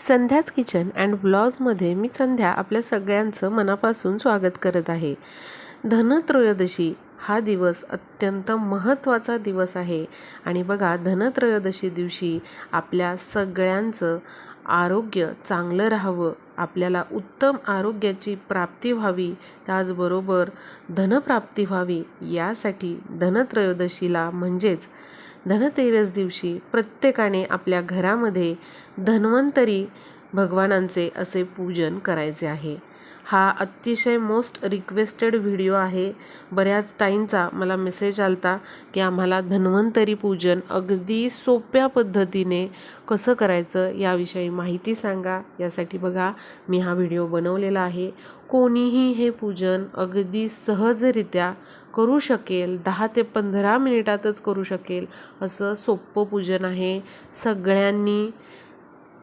संध्याच kitchen and ब्लॉग्समध्ये मी संध्या आपल्या सगळ्यांचं मनापासून स्वागत करत आहे. धनत्रयोदशी हा दिवस अत्यंत महत्त्वाचा दिवस आहे. आणि बघा धनत्रयोदशी दिवशी आपल्या सगळ्यांचं आरोग्य चांगलं राहावं आपल्याला उत्तम आरोग्याची प्राप्ती व्हावी त्याचबरोबर धनप्राप्ती व्हावी यासाठी धनत्रयोदशीला म्हणजेच धनतेरस दिवशी प्रत्येकाने आपल्या घरामध्ये धन्वंतरी भगवानांचे असे पूजन करायचे आहे. हा अतिशय मोस्ट रिक्वेस्टेड व्हिडिओ आहे. बऱ्याच ताईंचा मला मेसेज आलता की आम्हाला धन्वंतरी पूजन अगदी सोप्या पद्धतीने कसं करायचं याविषयी माहिती सांगा. यासाठी बघा मी हा व्हिडिओ बनवलेला आहे. कोणीही हे पूजन अगदी सहजरित्या करू शकेल दहा ते पंधरा मिनिटातच करू शकेल असं सोपं पूजन आहे. सगळ्यांनी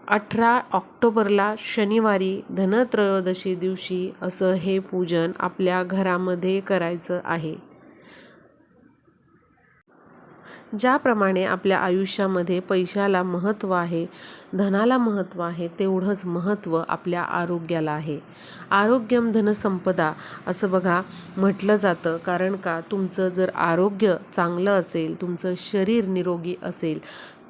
अठरा ऑक्टोबरला शनिवारी धनत्रयोदशी दिवशी असं हे पूजन आपल्या घरामध्ये करायचं आहे. ज्याप्रमाणे आपल्या आयुष्यामध्ये पैशाला महत्त्व आहे धनाला महत्त्व आहे तेवढंच महत्त्व आपल्या आरोग्याला आहे. आरोग्यम धनसंपदा असं बघा म्हटलं जातं. कारण का? तुमचं जर आरोग्य चांगलं असेल तुमचं शरीर निरोगी असेल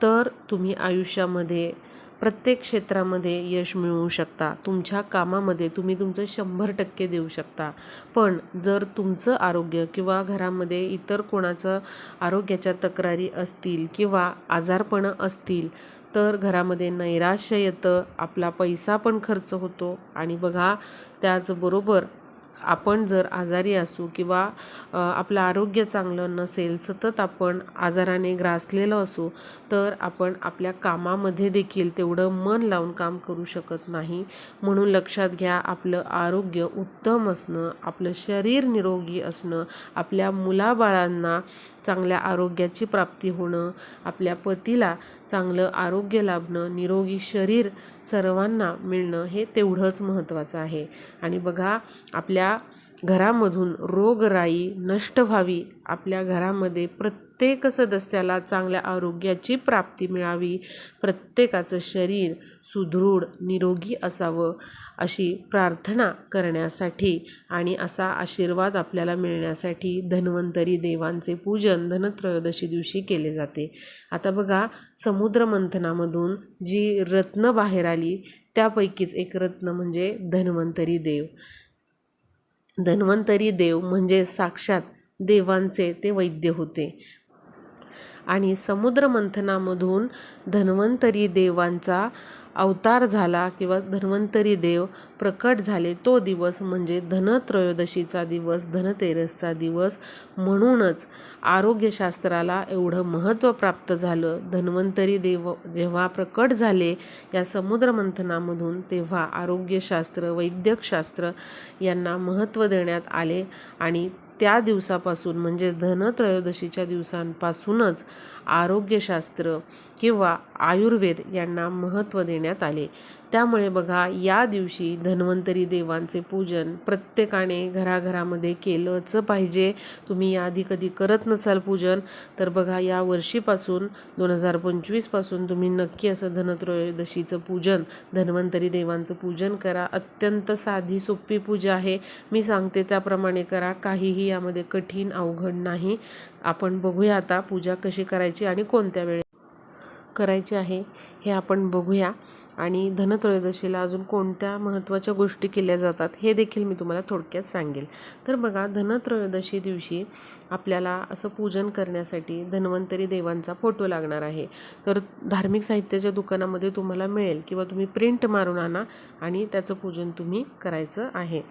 तर तुम्ही आयुष्यामध्ये प्रत्येक क्षेत्रामध्ये यश मिळवू शकता. तुमच्या कामामध्ये तुम्ही तुमचं शंभर टक्के देऊ शकता. पण जर तुमचं आरोग्य किंवा घरामध्ये इतर कोणाचं आरोग्याच्या तक्रारी असतील किंवा आजारपणं असतील तर घरामध्ये नैराश्य येतं आपला पैसा पण खर्च होतो. आणि बघा त्याचबरोबर आपण जर आजारी असू किंवा आपलं आरोग्य चांगलं नसेल सतत आपण आजाराने ग्रासलेलो असू तर आपण आपल्या कामामध्ये देखील तेवढं मन लावून काम करू शकत नाही. म्हणून लक्षात घ्या आपलं आरोग्य उत्तम असणं आपलं शरीर निरोगी असणं आपल्या मुलाबाळांना चांगल्या आरोग्याची प्राप्ती होणं आपल्या पतीला चांगलं आरोग्य लाभणं निरोगी शरीर सर्वांना मिळणं हे तेवढंच महत्त्वाचं आहे. आणि बघा आपल्या घरामधून रोगराई नष्ट व्हावी आपल्या घरामध्ये प्रत्येक प्रत्येक सदस्याला चांगल्या आरोग्याची प्राप्ती मिळावी प्रत्येकाचं शरीर सुदृढ निरोगी असावं अशी प्रार्थना करण्यासाठी आणि असा आशीर्वाद आपल्याला मिळण्यासाठी धन्वंतरी देवांचे पूजन धनत्रयोदशी दिवशी केले जाते. आता बघा समुद्रमंथनामधून जी रत्न बाहेर आली त्यापैकीच एक रत्न म्हणजे धन्वंतरी देव. धन्वंतरी देव म्हणजे साक्षात देवांचे ते वैद्य होते. आणि समुद्रमंथनामधून धन्वंतरी देवांचा अवतार झाला किंवा धन्वंतरी देव प्रकट झाले तो दिवस म्हणजे धनत्रयोदशीचा दिवस धनतेरसचा दिवस. म्हणूनच आरोग्यशास्त्राला एवढं महत्त्व प्राप्त झालं. धन्वंतरी देव जेव्हा प्रकट झाले या समुद्रमंथनामधून तेव्हा आरोग्यशास्त्र वैद्यकशास्त्र यांना महत्त्व देण्यात आले आणि त्या दिवसापासून म्हणजेच धनत्रयोदशीच्या दिवसांपासूनच आरोग्यशास्त्र किंवा आयुर्वेद यांना महत्त्व देण्यात आले. त्यामुळे बघा या दिवशी धन्वंतरी देवांचे पूजन प्रत्येकाने घराघरामध्ये केलंच पाहिजे. तुम्ही याआधी कधी करत नसाल पूजन तर बघा या वर्षीपासून दोन हजार पंचवीसपासून तुम्ही नक्की असं धनत्रयोदशीचं पूजन धन्वंतरी देवांचं पूजन करा. अत्यंत साधी सोपी पूजा आहे. मी सांगते त्याप्रमाणे करा. काहीही यामध्ये कठीण अवघड नाही. आपण बघूया आता पूजा कशी करायची आणि कोणत्या वेळेत करायची आहे हे आपण बघूया. आणि धनत्रयोदशीला अजून कोणत्या महत्त्वाच्या गोष्टी केल्या जातात हे देखील मी तुम्हाला थोडक्यात सांगेल. तर बघा धनत्रयोदशी दिवशी आपल्याला असं पूजन करण्यासाठी धन्वंतरी देवांचा फोटो लागणार आहे. तर धार्मिक साहित्याच्या दुकानामध्ये तुम्हाला मिळेल किंवा तुम्ही प्रिंट मारून आणा आणि त्याचं पूजन तुम्ही करायचं आहे.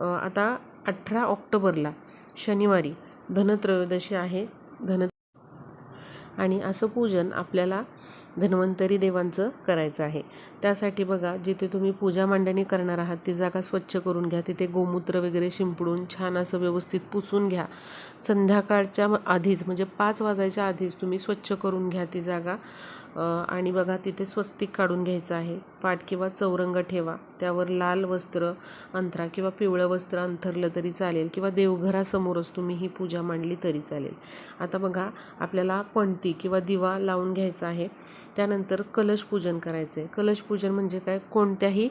आता अठरा ऑक्टोबरला शनिवारी धनत्रयोदशी आहे. धन आणि असं पूजन आपल्याला धन्वंतरी देवांचं करायचं आहे. त्यासाठी बघा जिथे तुम्ही पूजा मांडणी करणार आहात ती जागा स्वच्छ करून घ्या. तिथे गोमूत्र वगैरे शिंपडून छान असं व्यवस्थित पुसून घ्या. संध्याकाळच्या आधीच म्हणजे पाच वाजायच्या आधीच तुम्ही स्वच्छ करून घ्या ती जागा. आणि बघा तिथे स्वस्तिक काढून घ्यायचं आहे. पाठ किंवा चौरंग ठेवा. त्यावर लाल वस्त्र अंथरा किंवा पिवळं वस्त्र अंथरलं तरी चालेल किंवा देवघरासमोरच तुम्ही ही पूजा मांडली तरी चालेल. आता बघा आपल्याला पणती किंवा दिवा लावून घ्यायचा आहे. त्यानंतर कलश पूजन करायचं आहे कलश पूजन म्हणजे काय? कोणत्याही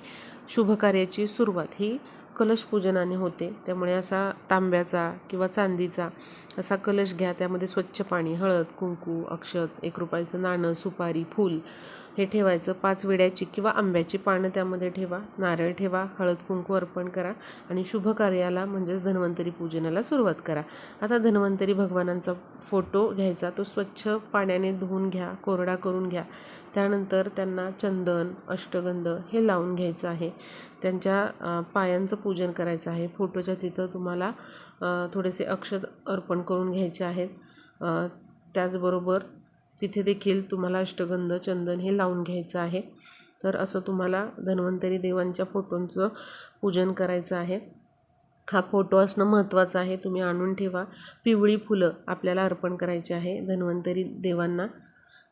शुभकार्याची सुरुवात. ही कलश पूजनाने होते. त्यामुळे असा तांब्याचा किंवा चांदीचा असा कलश घ्या. त्यामध्ये स्वच्छ पाणी हळद कुंकू अक्षत एक रुपयाचं नाणं सुपारी फूल हे ठेवायचं. पाच विड्याची किंवा आंब्याची पानं त्यामध्ये ठेवा. नारळ ठेवा. हळद कुंकू अर्पण करा आणि शुभ कार्याला म्हणजेच धन्वंतरी पूजनाला सुरुवात करा. आता धन्वंतरी भगवानांचा फोटो घ्यायचा. तो स्वच्छ पाण्याने धुवून घ्या कोरडा करून घ्या. त्यानंतर त्यांना चंदन अष्टगंध हे लावून घ्यायचं आहे. त्यांच्या पायांचं पूजन करायचं आहे. फोटोच्या तिथं तुम्हाला थोडेसे अक्षत अर्पण करून घ्यायचे आहेत. त्याचबरोबर तिथे देखील तुम्हाला अष्टगंध चंदन हे लावून घ्यायचं आहे. तर असं तुम्हाला धन्वंतरी देवांच्या फोटोंचं पूजन करायचं आहे. हा फोटो असणं महत्त्वाचं आहे. तुम्ही आणून ठेवा. पिवळी फुलं आपल्याला अर्पण करायची आहे धन्वंतरी देवांना.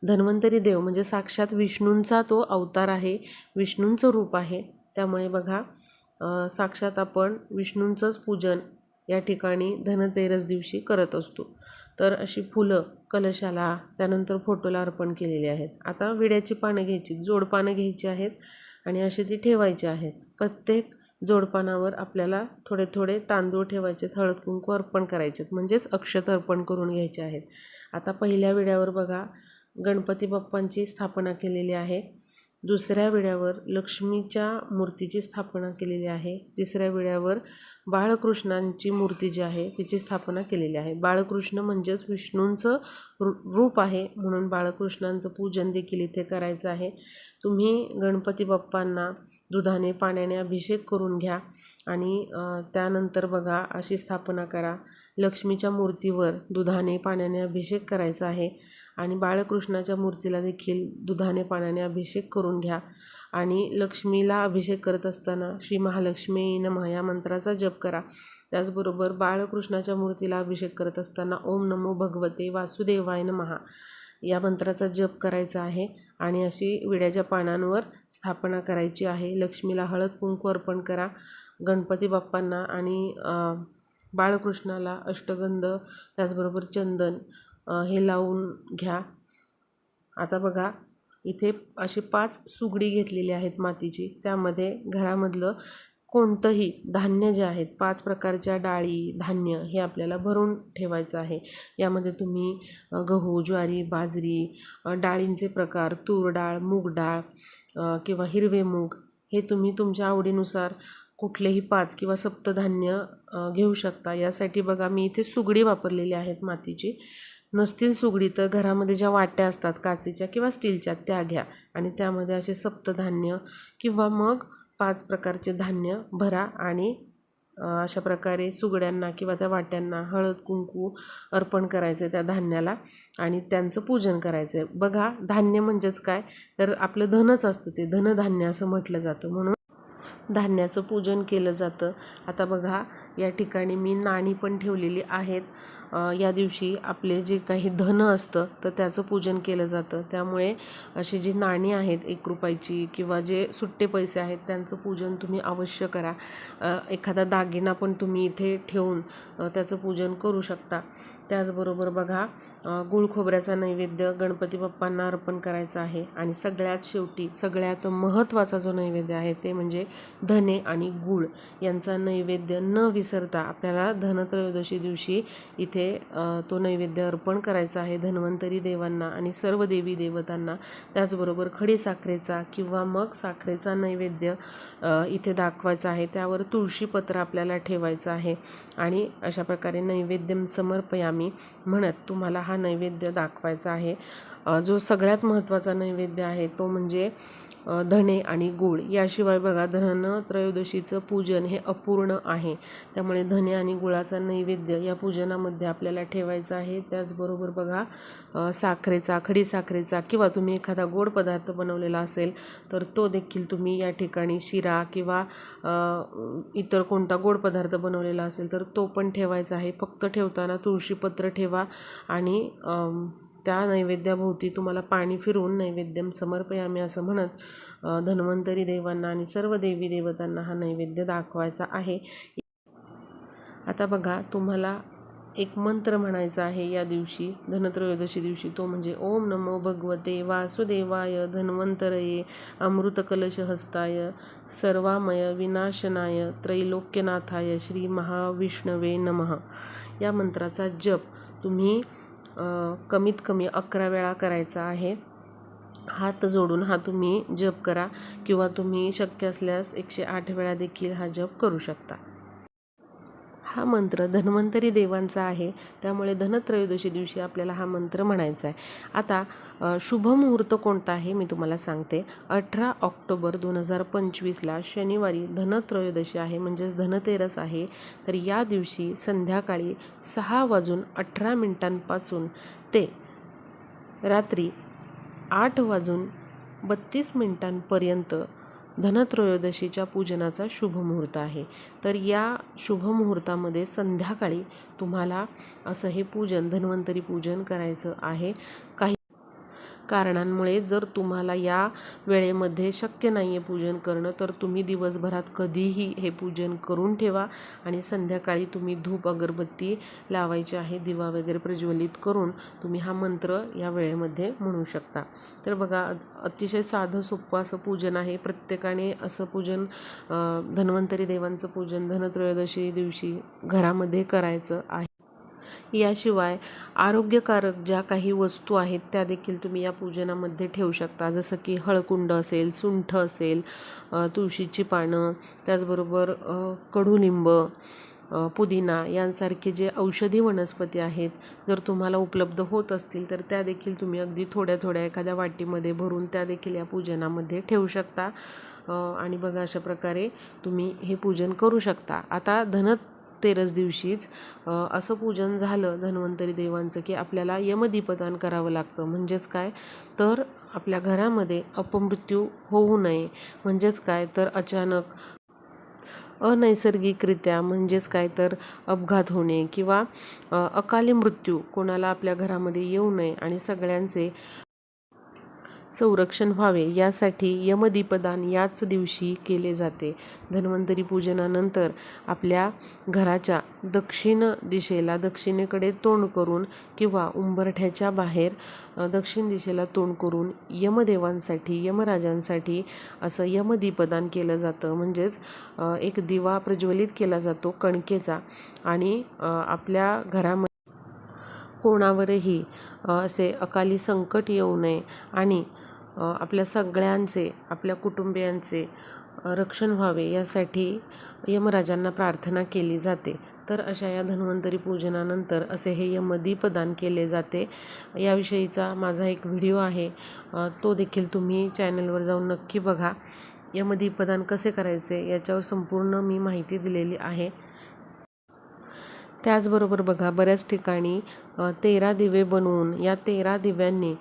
धन्वंतरी देव म्हणजे साक्षात विष्णूंचा तो अवतार आहे विष्णूंचं रूप आहे. त्यामुळे बघा साक्षात आपण विष्णूंचंच पूजन या ठिकाणी धनतेरस दिवशी करत असतो. तर अशी फुलं कलशाला त्यानंतर फोटोला अर्पण केलेली आहेत. आता विड्याची पानं घ्यायची जोडपानं घ्यायची आहेत आणि अशी ती ठेवायची आहेत. प्रत्येक जोडपानावर आपल्याला थोडे थोडे तांदूळ ठेवायचे हळद कुंकू अर्पण करायचे म्हणजेच अक्षत अर्पण करून घ्यायचे आहेत. आता पहिल्या विड्यावर बघा गणपती बाप्पांची स्थापना केलेली आहे. दुसऱ्या विड्यावर लक्ष्मीच्या मूर्तीची स्थापना केलेली आहे. तिसऱ्या विड्यावर बाळकृष्णांची मूर्ती जी आहे तिची स्थापना केलेली आहे. बाळकृष्ण म्हणजेच विष्णूंचं रू- रूप आहे. म्हणून बाळकृष्णांचं पूजन देखील इथे करायचं आहे. तुम्ही गणपती बाप्पांना दुधाने पाण्याने अभिषेक करून घ्या आणि त्यानंतर बघा अशी स्थापना करा. लक्ष्मीच्या मूर्तीवर दुधाने पाण्याने अभिषेक करायचा आहे आणि बाळकृष्णाच्या मूर्तीला देखील दुधाने पाण्याने अभिषेक करून घ्या. आणि लक्ष्मीला अभिषेक करत असताना श्री महालक्ष्मी नमः या मंत्राचा जप करा. त्याचबरोबर बाळकृष्णाच्या मूर्तीला अभिषेक करत असताना ओम नमो भगवते वासुदेवाय नमः या मंत्राचा जप करायचा आहे आणि अशी विड्याच्या पानांवर स्थापना करायची आहे. लक्ष्मीला हळद कुंकू अर्पण करा. गणपती बाप्पांना आणि बाळकृष्णाला अष्टगंध त्याचबरोबर चंदन हे लावून घ्या. आता बघा इथे असे पाच सुगडी घेतलेली आहेत मातीची. त्यामध्ये घरामधलं कोणतंही धान्य जे आहेत पाच प्रकारच्या डाळी धान्य हे आपल्याला भरून ठेवायचं आहे. यामध्ये तुम्ही गहू ज्वारी बाजरी डाळींचे प्रकार तूर डाळ मूग डाळ किंवा हिरवे मूग हे तुम्ही तुमच्या आवडीनुसार कुठलेही पाच किंवा सप्तधान्य घेऊ शकता. यासाठी बघा मी इथे सुगडी वापरलेली आहेत मातीची. नसतील सुगडी तर घरामध्ये ज्या वाट्या असतात काचेच्या किंवा स्टीलच्या त्या घ्या. आणि त्यामध्ये असे सप्तधान्य किंवा मग पाच प्रकारचे धान्य भरा आणि अशा प्रकारे सुगड्यांना किंवा त्या वाट्यांना हळद कुंकू अर्पण करायचं त्या धान्याला आणि त्यांचं पूजन करायचं आहे बघा धान्य म्हणजेच काय? तर आपलं धनच असतं ते. धनधान्य असं म्हटलं जातं. म्हणून धान्याचं पूजन केलं जातं. आता बघा या ठिकाणी मी नाणी पण ठेवलेली आहेत. या दिवशी आपले जे काही धन असतं तर त्याचं पूजन केलं जातं. त्यामुळे अशी जी नाणी आहेत एक रुपयाची किंवा जे सुट्टे पैसे आहेत त्यांचं पूजन तुम्ही अवश्य करा. एखादा दागिना पण तुम्ही इथे ठेवून त्याचं पूजन करू शकता. त्याचबरोबर बघा गुळ खोबऱ्याचा नैवेद्य गणपती बाप्पांना अर्पण करायचा आहे. आणि सगळ्यात शेवटी सगळ्यात महत्त्वाचा जो नैवेद्य आहे ते म्हणजे धने आणि गूळ. यांचा नैवेद्य न विसरता आपल्याला धनत्रयोदशी दिवशी इथे अ, तो नैवेद्य अर्पण करायचा आहे धन्वंतरी देवांना आणि सर्व देवी देवतांना. त्याचबरोबर खडी साखरेचा किंवा मग साखरेचा नैवेद्य इथे दाखवायचा आहे. त्यावर तुळशीपत्र आपल्याला ठेवायचं आहे आणि अशा प्रकारे नैवेद्यम समर्पयामी म्हणत तुम्हाला हा नैवेद्य दाखवायचा आहे. जो सगळ्यात महत्त्वाचा नैवेद्य आहे तो म्हणजे धणे आणि गूळ. याशिवाय बघा धन त्रयोदशीचं पूजन हे अपूर्ण आहे. त्यामुळे धने आणि गुळाचा नैवेद्य या पूजनामध्ये आपल्याला ठेवायचा आहे. त्याचबरोबर बघा साखरेचा खडी साखरेचा किंवा तुम्ही एखादा गोड पदार्थ बनवलेला असेल तर तो देखील तुम्ही या ठिकाणी शिरा किंवा इतर कोणता गोड पदार्थ बनवलेला असेल तर तो पण ठेवायचा आहे. फक्त ठेवताना तुळशीपत्र ठेवा आणि त्या नैवेद्याभोवती तुम्हाला पाणी फिरवून नैवेद्यम समर्पयामी असं म्हणत धन्वंतरी देवांना आणि सर्व देवी देवतांना हा नैवेद्य दाखवायचा आहे. आता बघा तुम्हाला एक मंत्र म्हणायचा आहे या दिवशी धनत्रयोदशी दिवशी. तो म्हणजे ओम नमो भगवते वासुदेवाय धन्वंतरये अमृतकलशहस्ताय सर्वामय विनाशनाय त्रैलोक्यनाथाय श्री महाविष्णवे नमः. या मंत्राचा जप तुम्ही कमीत कमी अकरा वेळा करायचा आहे. हात जोडून हा तुम्ही जप करा किंवा तुम्ही शक्य असल्यास एकशे आठ वेळा देखील हा जप करू शकता. हा मंत्र धन्वंतरी देवांचा आहे. त्यामुळे धनत्रयोदशी दिवशी आपल्याला हा मंत्र म्हणायचा आहे. आता शुभ मुहूर्त कोणता आहे मी तुम्हाला सांगते. अठरा ऑक्टोबर दोन हजार पंचवीसला शनिवारी धनत्रयोदशी आहे म्हणजेच धनतेरस आहे. तर या दिवशी संध्याकाळी सहा वाजून अठरा मिनिटांपासून ते रात्री आठ वाजून बत्तीस मिनिटांपर्यंत धनत्रयोदशीच्या पूजनाचा शुभ मुहूर्त आहे. तर या शुभ मुहूर्तामध्ये संध्याकाळी तुम्हाला असं हे पूजन धन्वंतरी पूजन करायचं आहे. काही कारणांमुळे जर तुम्हाला या वेळेमध्ये शक्य नाही आहे पूजन करणं तर तुम्ही दिवसभरात कधीही हे पूजन करून ठेवा आणि संध्याकाळी तुम्ही धूप अगरबत्ती लावायची आहे दिवा वगैरे प्रज्वलित करून तुम्ही हा मंत्र या वेळेमध्ये म्हणू शकता. तर बघा अतिशय साधं सोपं असं पूजन आहे. प्रत्येकाने असं पूजन धन्वंतरी देवांचं पूजन धनत्रयोदशी दिवशी घरामध्ये करायचं आहे. याशिवाय आरोग्यकारक ज्या काही वस्तू आहेत त्या देखील तुम्ही या पूजनामध्ये ठेवू शकता. जसं की हळकुंड असेल सुंठ असेल तुळशीची पानं त्याचबरोबर कडुलिंब पुदिना यांसारखे जे औषधी वनस्पती आहेत जर तुम्हाला उपलब्ध होत असतील तर त्या देखील तुम्ही अगदी थोड्या थोड्या एखाद्या वाटीमध्ये भरून त्या देखील या पूजनामध्ये ठेवू शकता. आणि बघा अशा प्रकारे तुम्ही हे पूजन करू शकता. आता धन तेरस दिवशीच असं पूजन झालं धन्वंतरी देवांचं की आपल्याला यमदीपदान करावं लागतं. म्हणजेच काय? तर आपल्या घरामध्ये अपमृत्यू होऊ नये. म्हणजेच काय? तर अचानक अनैसर्गिकरित्या म्हणजेच काय? तर अपघात होणे किंवा अकाली मृत्यू कोणाला आपल्या घरामध्ये येऊ नये आणि सगळ्यांचे संरक्षण व्हावे यासाठी यमदीपदान याच दिवशी केले जाते. धन्वंतरी पूजनानंतर आपल्या घराच्या दक्षिण दिशेला दक्षिणेकडे तोंड करून किंवा उंबरठ्याच्या बाहेर दक्षिण दिशेला तोंड करून यमदेवांसाठी यमराजांसाठी असं यमदीपदान केलं जातं. म्हणजेच एक दिवा प्रज्वलित केला जातो कणकेचा आणि आपल्या घरामध्ये कोणावरही असे अकाली संकट येऊ नये आणि आपल्या सगळ्यांचे आपल्या कुटुंबियांचे रक्षण व्हावे यासाठी यमराजांना प्रार्थना केली जाते. तर अशा या धन्वंतरी पूजनानंतर असे हे यमदीपदान केले जाते. याविषयीचा माझा एक व्हिडिओ आहे. तो देखील तुम्ही चॅनलवर जाऊन नक्की बघा. यमदीपदान कसे करायचे याच्यावर संपूर्ण मी माहिती दिलेली आहे. त्याचबरोबर बघा बऱ्याच ठिकाणी तेरा दिवे बनवून या तेरा दिव्यांनी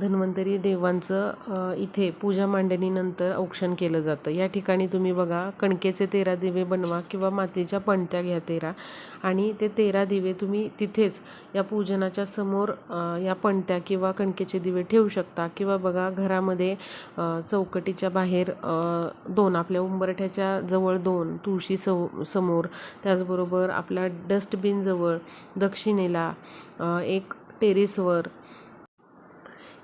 धन्वंतरी देवांचं इथे पूजा मांडणीनंतर औक्षण केलं जातं. या ठिकाणी तुम्ही बघा कणकेचे तेरा दिवे बनवा किंवा मातीच्या पणत्या घ्या तेरा आणि ते तेरा दिवे तुम्ही तिथेच या पूजनाच्या समोर या पणत्या किंवा कणकेचे दिवे ठेवू शकता. किंवा बघा घरामध्ये चौकटीच्या बाहेर दोन आपल्या उंबरठ्याच्या जवळ दोन तुळशी सव समोर त्याचबरोबर आपल्या डस्टबिनजवळ दक्षिणेला एक टेरेसवर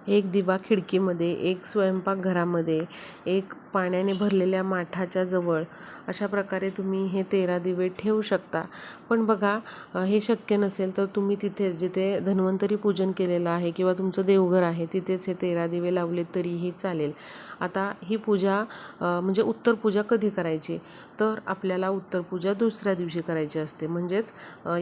एक दिवा खिडकीमध्ये एक स्वयंपाकघरामध्ये एक पाण्याने भरलेल्या माठाच्या जवळ. अशा प्रकारे तुम्ही हे तेरा दिवे ठेवू शकता. पण बघा हे शक्य नसेल तर तुम्ही तिथेच जिथे धन्वंतरी पूजन केलेलं आहे किंवा तुमचं देवघर आहे तिथेच हे तेरा दिवे लावले तरीही चालेल. आता ही पूजा म्हणजे उत्तर पूजा कधी करायची? तर आपल्याला उत्तर पूजा दुसऱ्या दिवशी करायची असते. म्हणजेच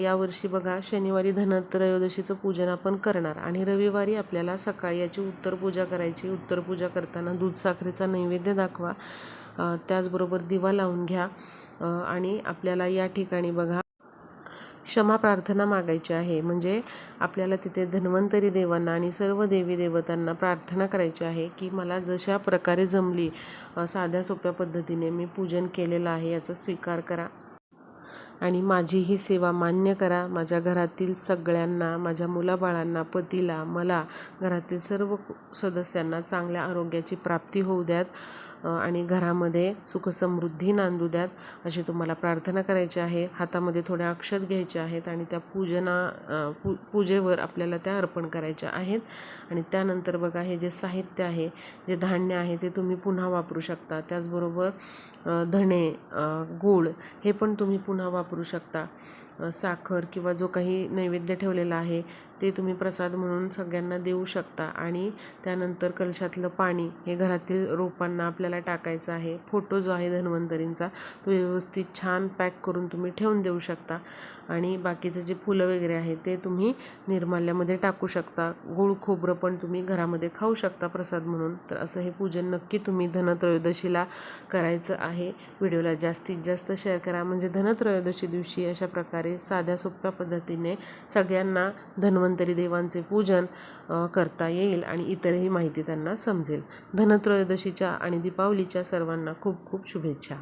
यावर्षी बघा शनिवारी धनत्रयोदशीचं पूजन आपण करणार आणि रविवारी आपल्याला सकाळी याची उत्तर पूजा करायची. उत्तर पूजा करताना दूध साखरेचा नैवेद्य दाखव दाखवा. त्याचबरोबर दिवा लावून घ्या. आणि आपल्याला या ठिकाणी बघा क्षमा प्रार्थना मागायची आहे. म्हणजे आपल्याला तिथे धन्वंतरी देवांना आणि सर्व देवी देवतांना प्रार्थना करायची आहे की मला जशा प्रकारे जमली साध्या सोप्या पद्धतीने मी पूजन केलेलं आहे याचा स्वीकार करा. आणि माझी ही सेवा मान्य करा. माझ्या घरातील सगळ्यांना माझ्या मुलाबाळांना पतीला मला घरातील सर्व सदस्यांना चांगल्या आरोग्याची प्राप्ती होऊ द्यात. आणि घरामध्ये सुखसमृद्धी नांदू द्यात अशी तुम्हाला प्रार्थना करायची आहे. हातामध्ये थोड्या अक्षत घ्यायच्या आहेत आणि त्या पूजना पू पूजेवर आपल्याला त्या अर्पण करायच्या आहेत. आणि त्यानंतर बघा हे जे साहित्य आहे जे धान्य आहे ते तुम्ही पुन्हा वापरू शकता. त्याचबरोबर धणे गूळ हे पण तुम्ही पुन्हा वापरू शकता. साखर किंवा जो काही नैवेद्य ठेवलेला आहे ते तुम्ही प्रसाद म्हणून सगळ्यांना देऊ शकता. आणि त्यानंतर कलशातलं पाणी हे घरातील रोपांना आपल्याला टाकायचं आहे. फोटो जो आहे धन्वंतरींचा तो व्यवस्थित छान पॅक करून तुम्ही ठेवून देऊ शकता. आणि बाकीचे जे फुलं वगैरे आहे ते तुम्ही निर्माल्यामध्ये टाकू शकता. गूळ खोबरं पण तुम्ही घरामध्ये खाऊ शकता प्रसाद म्हणून. तर असं हे पूजन नक्की तुम्ही धनत्रयोदशीला करायचं आहे. व्हिडिओला जास्तीत जास्त शेअर करा. म्हणजे धनत्रयोदशी दिवशी अशा प्रकारे साध्या सोप्या पद्धतीने सगळ्यांना धन्वंतरी देवांचे पूजन करता येईल आणि इतरही माहिती त्यांना समजेल. धनत्रयोदशीच्या आणि दीपावलीच्या सर्वांना खूप खूप शुभेच्छा.